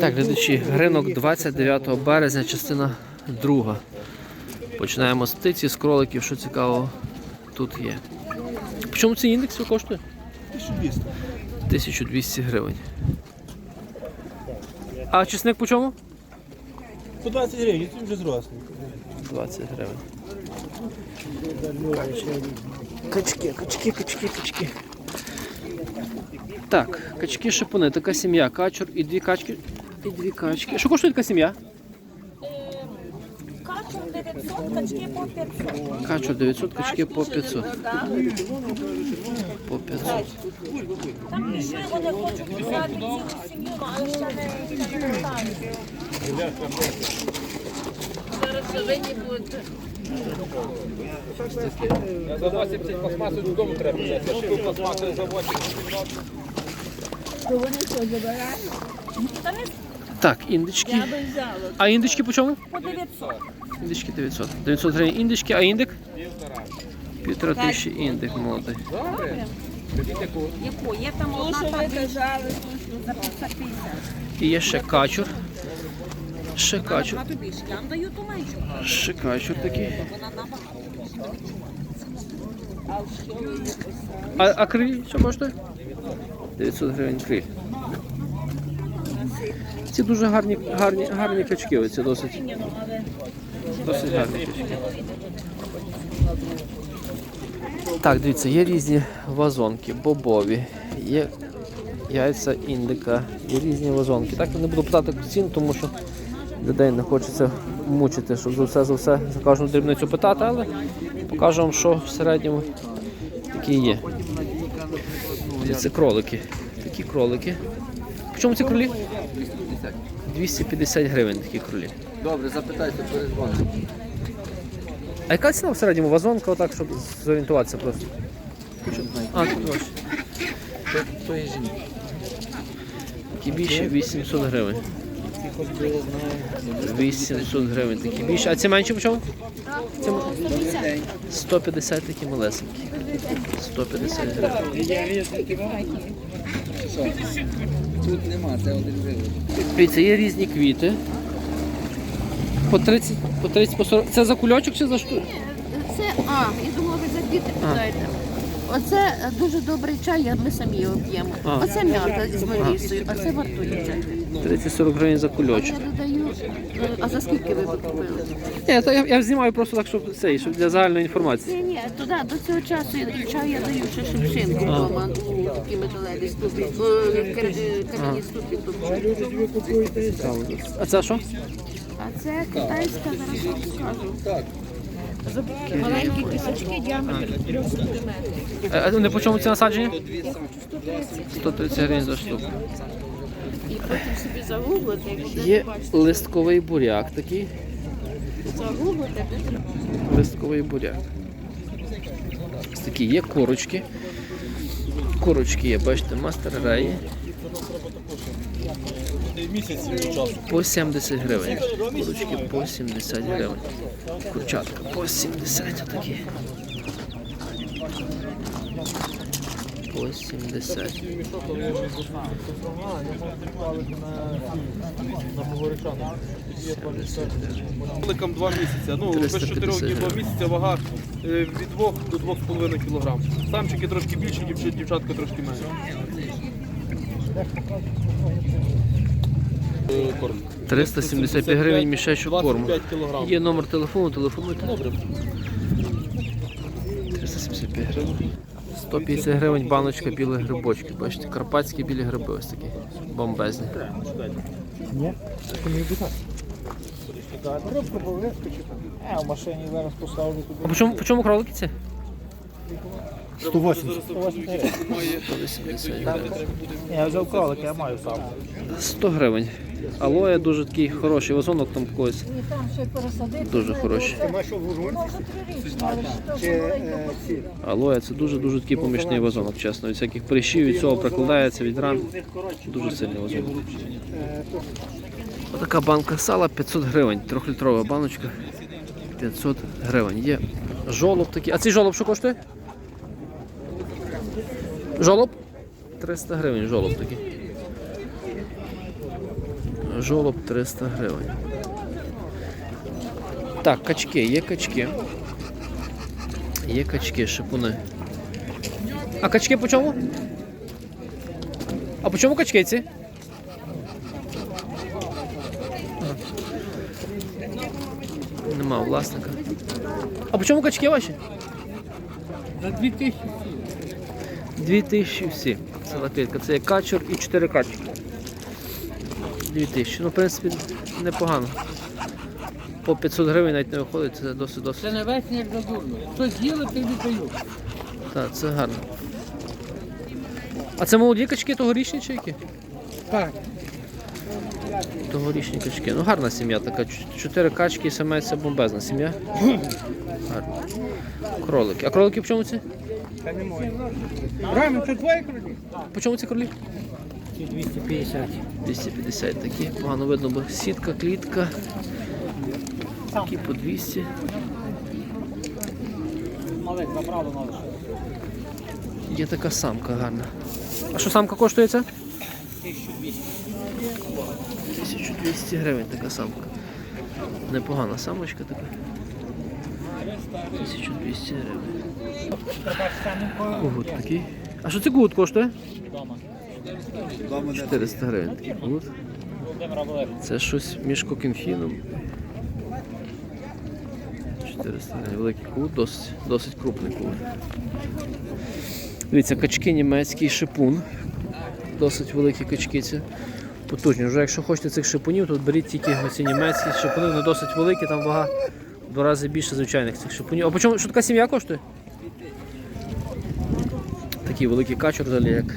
Так, глядачі, ринок 29 березня, частина 2. Починаємо з птиці, з кроликів, що цікавого тут є. По чому цей індекс коштує? 1200. 1200 гривень. А чесник по чому? По 20 гривень, це вже зрослий. 20 гривень. Качки, качки, качки, качки. Так, качки шипуни, така сім'я, качур і дві качки. І дві качки. Що коштує така сім'я? Качур 900, качки по 500. Качур 900, качки по 500. По 500. Там ще вони хочуть взяти цілу сім'ю, але ще не, ще не питають. За 80 пластмасу додому треба взяти. Я Та не Так, індички. А індички по чому? по 900. Індички 900. 900 гривень індички, а індик? Півтора тисячі індик молодий. Яку? Є там одна табличка за 550. І є ще качур. Ще качур. Вона тобі ж, я вам даю ту меншу. Ще качур такий. Вона набагато. А, а криль що коштує? 900 гривень криль. Ці дуже гарні, гарні, гарні качки, оці досить. Досить гарні качки. Так, дивіться, є різні вазонки, бобові, є яйця індика, є різні вазонки. Так я не буду питати цін, тому що людей не хочеться мучити, щоб за все за все за кожну дрібницю питати, але покажу вам, що в середньому такі є. Це кролики. Такі кролики. В чому ці кролі? 250 гривень такі кролі. Добре, запитайте, перезвоню. А яка ціна в середньому вазонка, отак, щоб зорієнтуватися просто? А, тут ось. То є жінка. Такі більше 800 гривень. 800 гривень такі більше. А ці менші по чому? Це 150 такі малесенькі. 150 гривень. Тут нема, це один гривень. Дивіться, є різні квіти. По 30, по 30, по 40. Це за кульочок чи за штуку? Це, а, я думала, ви за квіти питаєте. Оце дуже добрий чай, ми самі його п'ємо. Оце м'ята з мелісою, а це вартує чай. 30-40 гривень за кульочок. я додаю, е, а за скільки ви купили? Ні, то я, я знімаю просто так, щоб цей, щоб для загальної інформації. Ні, ні, туди, до цього часу я- чай я даю ще шипшинку вдома, у такі металеві ступі, кам'яні ступі. А це що? А це китайська, зараз вам скажу. Маленькі кисочки, діаметр 3 см. Е, А не по чому ці насадження? 130 гривень за штуку. І потім собі загуглите, будете Є бачити. листковий буряк такий. Загуглите, де Листковий буряк. Ось такі є корочки. Корочки є, бачите, мастер часу. По 70 гривень. Курочки по 70 гривень. Курчатка по 70 такі. По 70. Кроликам 2 місяці. Ну, без 350 4 днів 2 гривень. місяця вага е, від 2 до 2,5 кг. Самчики трошки більші, дівчат- дівчатка трошки менше. Е, корм. 375 гривень мішечок корму. 25 кілограм. Є номер телефону, телефонуйте. Добре. 375 гривень. 150 гривень баночка білих грибочків. Бачите, карпатські білі гриби ось такі. Бомбезні. А, в машині зараз поставлю туди. По чому, по чому кролики ці? 180. 180 гривень. 180 гривень. Ні, я взяв кролик, я маю сам. 100 гривень. Алоє дуже такий хороший вазонок там когось. Дуже хороший. Алоє це дуже-дуже такий помічний вазонок, чесно. Від всяких прищів від цього прикладається від ран. Дуже сильний вазонок. Отака банка сала 500 гривень. Трьохлітрова баночка. 500 гривень. Є жолоб такий. А цей жолоб що коштує? Жолоб? 300 гривень жолоб такий. Жолоб 300 гривень. Так, качки, є качки. Є качки, шипуни. А качки по чому? А по чому качки ці? Ага. Нема власника. А по чому качки ваші? За 2000. Дві тисячі всі. Це лапітка. Це є качур і чотири качки. Дві тисячі. Ну, в принципі, непогано. По 500 гривень навіть не виходить, це досить досить. Це не весь як задурно. Що з'їли, ти віддаю. Так, це гарно. А це молоді качки тогорічні чи які? Так. Тогорічні качки. Ну гарна сім'я така. Чотири качки і самець це бомбезна сім'я. Гарно. Кролики. А кролики по чому ці? Рами, це твої кролі? По чому ці кролі? 250. 250 такі. Погано видно, бо сітка, клітка. Такі по 200. Малих направо надо. Є така самка гарна. А що самка коштує це? 1200 гривень така самка. Непогана самочка така. 1200 гривень. Кугут такий. А що це кугут коштує? 400 гривень такий. Це щось між кокінфіном. 400 гривень. Великий кугут, досить, досить крупний кугут. Дивіться, качки німецький шипун. Досить великі качки ці. Потужні. Вже якщо хочете цих шипунів, то беріть тільки оці німецькі шипуни, вони досить великі, там вага в два рази більше звичайних цих шипунів. А по чому що така сім'я коштує? Такий великий качур взагалі як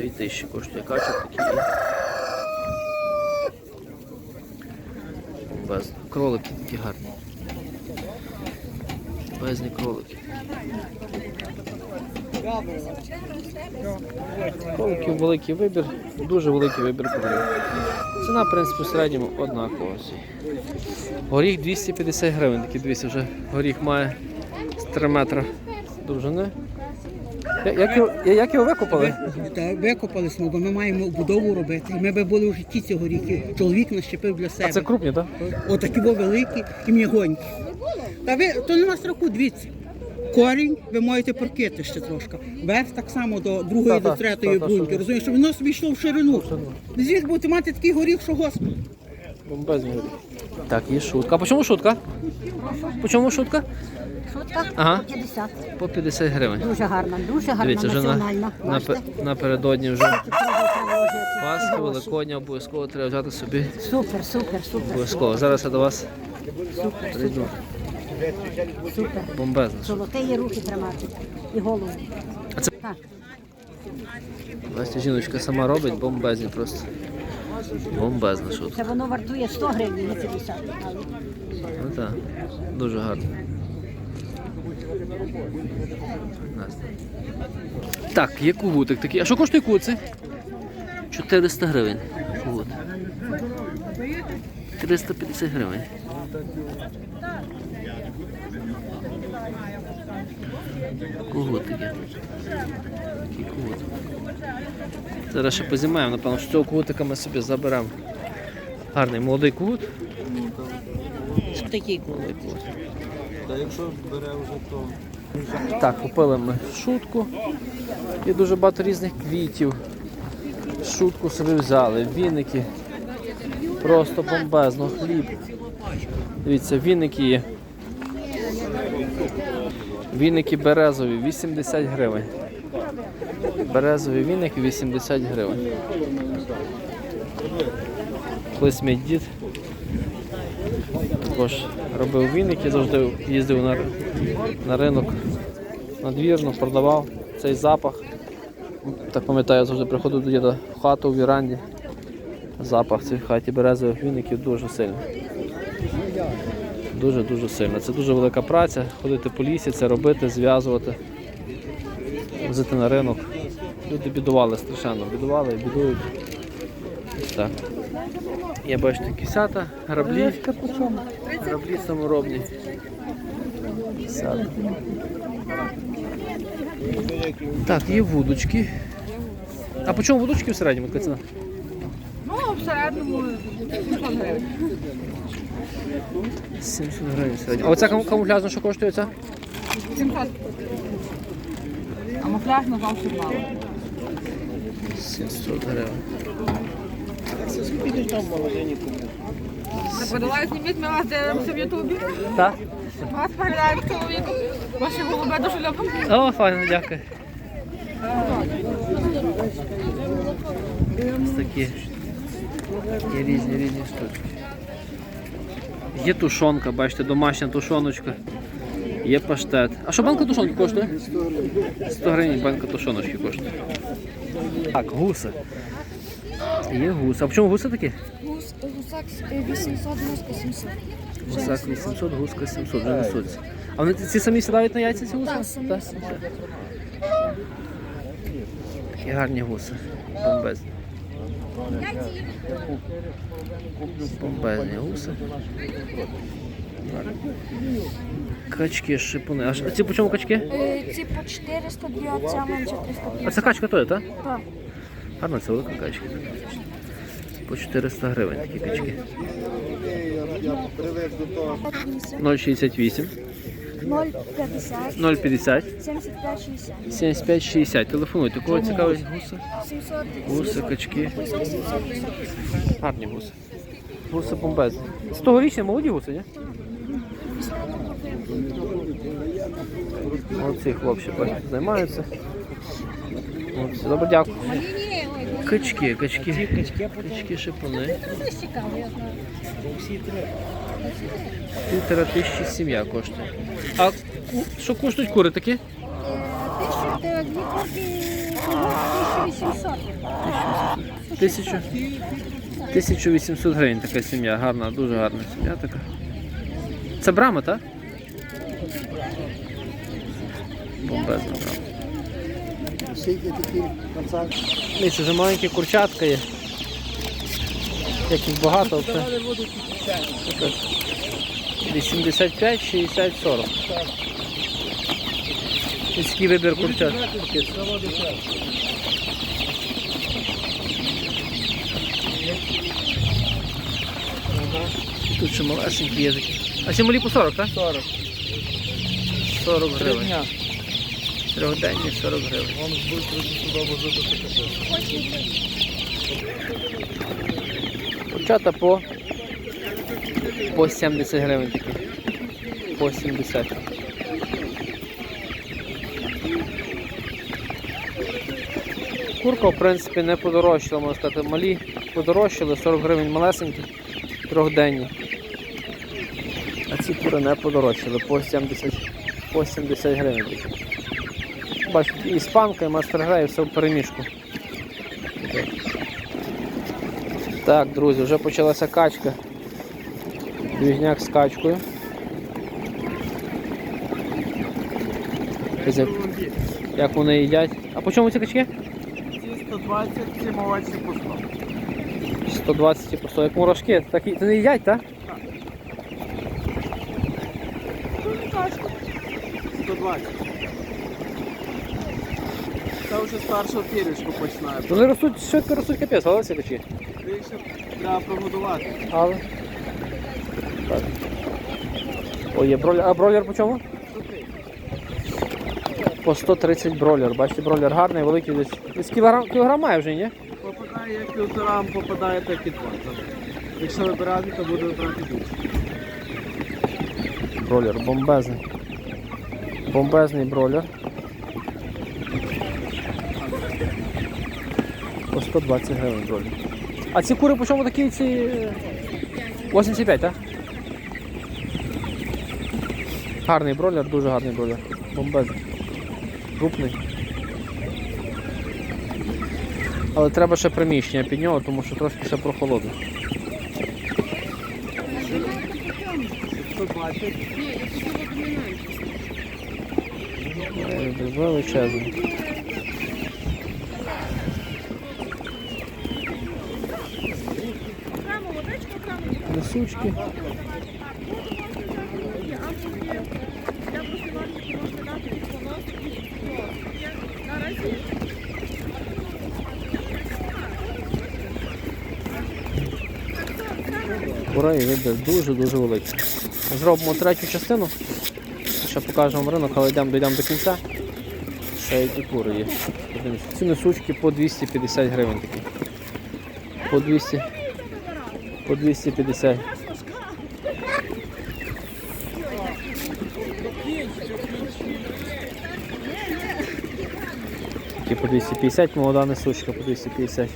2000 коштує качур такий. Без кролики такі гарні. Безні кролики. Кроликів великий вибір, дуже великий вибір кроликів. Ціна, в принципі, в середньому однакова. Горіх 250 гривень, такий 200 вже горіх має з 3 метри довжини. Я- Як його, як його викопали? Та викопались ми, бо ми маємо будову робити. Ми би були в житті цього ріки. Чоловік нащепив для себе. А це крупні, так? Отакі во великі і м'ягонькі. Та ви то нема страху, дивіться. Корінь ви можете прокити ще трошки. Верх так само до другої, до третої що- Розумієш, щоб воно собі йшло в ширину. Звідки будете мати такий горіх, що господи. Бомбезні горіх. Так, є шутка. А по чому шутка? По чому шутка? Шутка Ага. 50. По 50 гривень. Дуже гарна, дуже гарна Дивіться, вже на, національна. напе- напередодні вже. Пасхи, Великодня, обов'язково треба взяти собі. Супер, супер, супер. Обов'язково. Зараз я до вас прийду. Супер. Бомбезно. Золоте є руки тримати. І голову. А це- Так. Жіночка сама робить, бомбезні просто. Бомбезна шутка. Це воно вартує 100 гривень, не 50. Але Ну так, дуже гарно. Так, є кугутик такий. А що коштує цей? 400 гривень. Кугут. 350 гривень. Кугут такий. Такий кугут. Зараз ще позімаємо, напевно, що цього кугутика ми собі заберемо. Гарний молодий кугут. Такий Молодий кугут. Так, купили ми шутку і дуже багато різних квітів. Шутку собі взяли, віники. Просто бомбезно, хліб. Дивіться, віники є. Віники березові 80 гривень. Березові віники 80 гривень. Колись мій дід також робив віники, завжди їздив на, на ринок надвірно, продавав цей запах. Так пам'ятаю, завжди приходив до діда в хату в віранді. Запах цих хаті березових віників дуже сильний. Дуже-дуже сильно. Це дуже велика праця, ходити по лісі, це робити, зв'язувати, возити на ринок. Люди бідували страшенно, бідували і бідують. Ось так. Є бачите кисята, граблі. Граблі саморобні. Кисята. Так, є вудочки. А по чому вудочки в середньому така ціна? Ну, в середньому 700 гривень. 700 гривень сьогодні. А оця кам- камуфляжна що коштує ця? 700. А муфляж на мало. 700 гривень. Не подавай, зніміть, ми вас дивимося в Ютубі. Так? Вас переглядають чоловіком. Ваші голуби дуже любимо. О, файно, дякую. Ось такі. Є різні різні штучки. Є тушонка, бачите, домашня тушоночка. Є паштет. А що банка тушонки коштує? 100 гривень банка тушоночки коштує. Так, гуси. Є гуси. А в чому гуси такі? Гус, гусак е, 800, муска 700. Гусак 800, гуска 700, вже несуться. А вони ці самі сідають на яйця ці гуси? Так, самі сідають. Такі гарні гуси. Бомбезні. Бомбезні гуси. Качки, шипуни. А ш- а ці по чому качки? Е, Ці по 400, дві оця менше А це качка то є, так? Так. Гарна це велика качка. По 400 гривень такі качки. 068 0,50, 050 75, 60. 75 60. Телефонуйте. Кого цікавить гуси? 700, Гуси, качки. гусак 700, 700. Гарні гуси. Гуси бомбезні. З тогорічні молоді гуси, ні? Молодці хлопці займаються. Молодці. Добре, дякую. Качки, качки. Качки шипуни. Півтора тисячі сім'я коштує. А що коштують кури такі? Тисячу, е, дві курки, 1800. Тисячу. 1800 гривень така сім'я. Гарна, дуже гарна сім'я така. Це брама, так? Бомбезна брама. Дивіться, вже маленькі курчатка є. Як їх багато, це 85, 60, 40. Міський вибір курчат. Тут ще малесенькі є такі. А ці малі по 40, так? 40. 40 гривень. Трьохденні 40 гривень. Курчата по, по 70 гривень такі. По 70. Курка, в принципі, не подорожчала, можна сказати. Малі подорожчали, 40 гривень малесенькі, трьохденні. Ці кури не подорожчали, по 70, по 70 гривень. Бачите, і іспанка, і мастер-гра, і все в переміжку. Так, друзі, вже почалася качка. Двіжняк з качкою. Як, вони їдять. А по чому ці качки? 120, ці молодці по 100. 120 по 100, як мурашки. Так і не їдять, так? 120. Це вже старшу пірішку починає. Вони ростуть, швидко ростуть капець, але качки. Більше треба прогодувати. Але. Так. О, є бройлер. А бройлер по чому? По 130 бройлер. Бачите, бройлер гарний, великий десь. Десь кілограм, кілограм має вже, ні? Попадає як півторам, попадає так і два. Якщо вибирати, то буде вибирати більше. Бройлер бомбезний. Бомбезний бройлер. По 120 гривень бройлер. А ці кури по чому такі ці. е, 85, так? Гарний бройлер, дуже гарний бройлер. Бомбезний. Крупний. Але треба ще приміщення під нього, тому що трошки ще прохолодно. 120. Е, Величезний. Несучки. Курей вибір дуже-дуже великий. Зробимо третю частину. Покажемо ринок, але йдемо, дійдемо до кінця. Ще які кури є. Подивимося. Ці несучки по 250 гривень такі. По 200. По 250. Такі по 250, молода несучка по 250.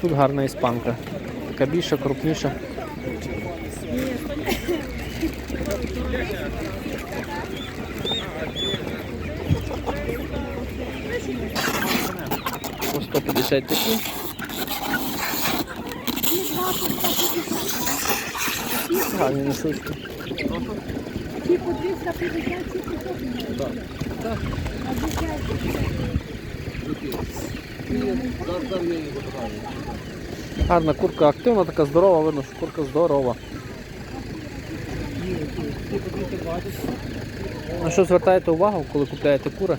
Тут гарна іспанка. Така більша, крупніша. 150 такі. Гарні несучки. Гарна курка активна, така здорова, видно, що курка здорова. На що звертаєте увагу, коли купляєте кури,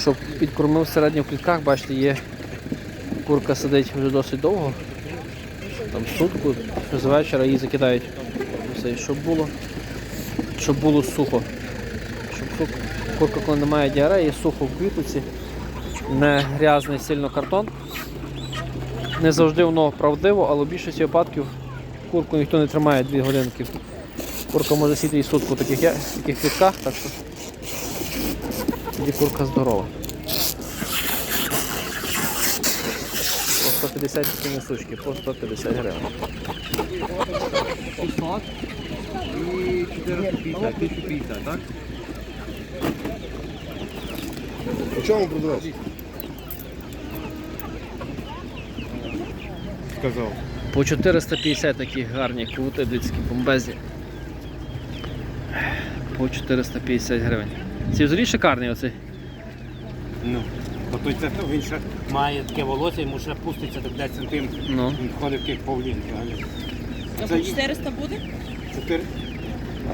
щоб підкормив в клітках, бачите, є курка сидить вже досить довго, там сутку, з вечора її закидають. Все, щоб було, щоб було сухо. Щоб курка, коли немає діареї, сухо в квітоці, не грязний сильно картон. Не завжди воно правдиво, але в більшості випадків курку ніхто не тримає 2 годинки. Курка може сіти і сутку в таких, таких квітках, так що тоді курка здорова. 150 такі несучки, по 150 гривень. 600 і 450, 1050, так? У чому продавець? Сказав. По 450 такі гарні квіти, дитські бомбезні. По 450 гривень. Ці взагалі шикарний оцей. Ну, бо той це він ще має таке волосся, йому ще пуститься так 10 сантиметрів. Ну. Він ходить як павлін взагалі. А Це по 400 буде? Чотири.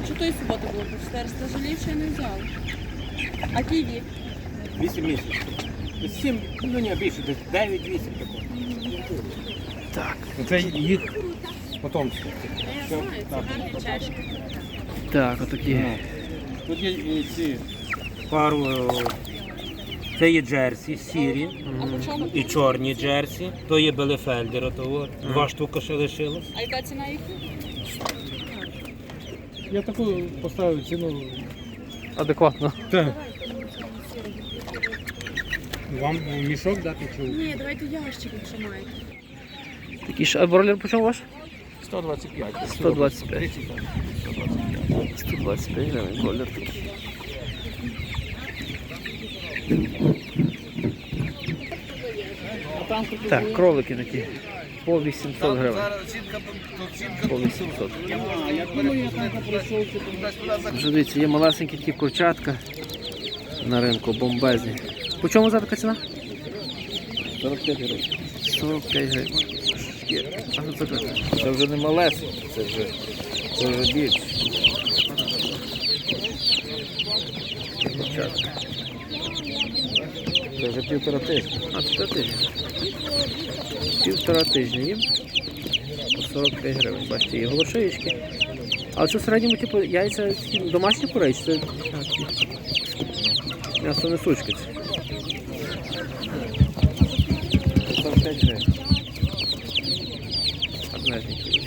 А що тої суботи було по 400? Жалів ще не взяв. А ківі? 8 місяців. Десь 7, ну ні, більше, десь 9-8 такого. Так. Це їх потомство. Я знаю, це гарні чешки. Так, отакі. Тут є і ці пару. е, Це є джерсі, сірі і чорні джерсі. То є Белефельдер, того. Два штуки ще лишилось. А яка ціна їх? Я таку поставив ціну. Адекватно. Так. Вам мішок дати чи? Ні, давайте ящик, якщо маєте. Такі ж. А бройлер по чому ваш? 125. 125. 125 гривень бройлер такий. Так, кролики такі. По 800 гривень. По 800. Вже дивіться, є малесенькі такі курчатка на ринку, бомбезні. По чому за така ціна? 45 гривень. 45 гривень. Ну, це. Це вже не малесеньке, це вже, це вже більше. Курчатка. Це вже півтора тижня. А, півтора тижня. Півтора тижня їм. По 45 гривень. Бачите, є голошиєчки. А це в середньому, типу, яйця домашні курей, чи це м'ясо не сучки. це? 45 гривень. Гарненькі.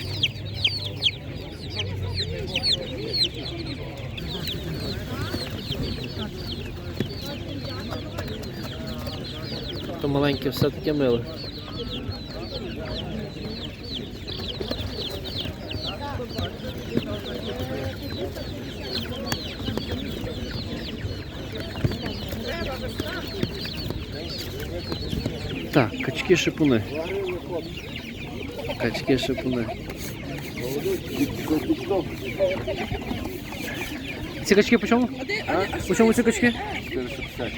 То маленьке все таке миле. качки шипуни. Качки шипуни. Ці качки по чому? По чому ці качки? 450.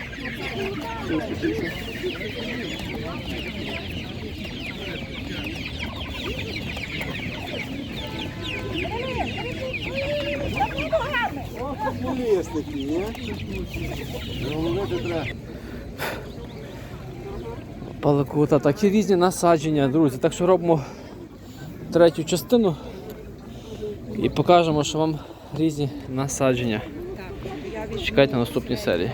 Є такі, ні? Головне треба. Палакута, такі різні насадження, друзі. Так що робимо третю частину і покажемо, що вам різні насадження. Чекайте на наступні серії.